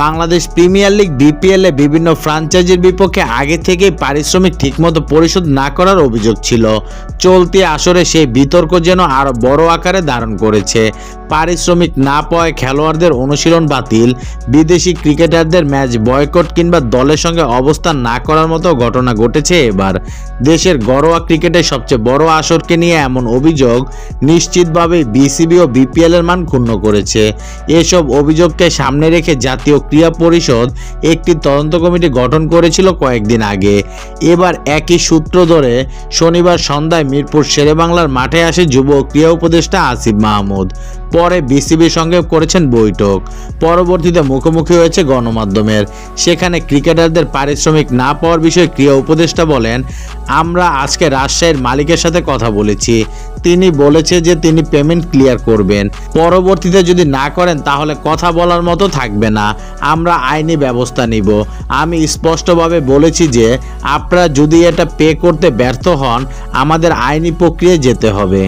Bangladesh premier league, BPL এ বিভিন্ন ফ্রাঞ্চাইজির বিপক্ষে আগে থেকেই পারিশ্রমিক ঠিকমতো পরিশোধ না করার অভিযোগ ছিল। চলতি আসরে সেই বিতর্ক যেন আরও বড় আকারে ধারণ করেছে। পারিশ্রমিক না পাওয়ায় খেলোয়াড়দের অনুশীলন বাতিল, বিদেশি ক্রিকেটারদের ম্যাচ বয়কট কিংবা দলের সঙ্গে অবস্থান না করার মতো ঘটনা ঘটেছে এবার। দেশের ঘরোয়া ক্রিকেটের সবচেয়ে বড় আসরকে নিয়ে এমন অভিযোগ নিশ্চিতভাবেই বিসিবি ও বিপিএল এর মান ক্ষুণ্ণ করেছে। এসব অভিযোগকে সামনে রেখে জাতীয় ক্রীড়া পরিষদ একটি তদন্ত কমিটি গঠন করেছিল কয়েকদিন আগে। এবার একই সূত্র ধরে শনিবার সন্ধ্যায় মিরপুর শেরেবাংলার মাঠে আসে যুব ক্রীড়া উপদেষ্টা আসিফ মাহমুদ। পরে বিসিবির সঙ্গে করেছেন বৈঠক। পরবর্তীতে মুখোমুখি হয়েছে গণমাধ্যমের। সেখানে ক্রিকেটারদের পারিশ্রমিক না পাওয়ার বিষয়ে ক্রীড়া উপদেষ্টা বলেন, আমরা আজকে রাজশাহীর মালিকের সাথে কথা বলেছি। তিনি বলেছে যে তিনি পেমেন্ট ক্লিয়ার করবেন। পরবর্তীতে যদি না করেন তাহলে কথা বলার মতো থাকবে না। আমরা আইনি ব্যবস্থা নিব। আমি স্পষ্টভাবে বলেছি যে, আপনারা যদি এটা পে করতে ব্যর্থ হন, আমাদের আইনি প্রক্রিয়ায় যেতে হবে।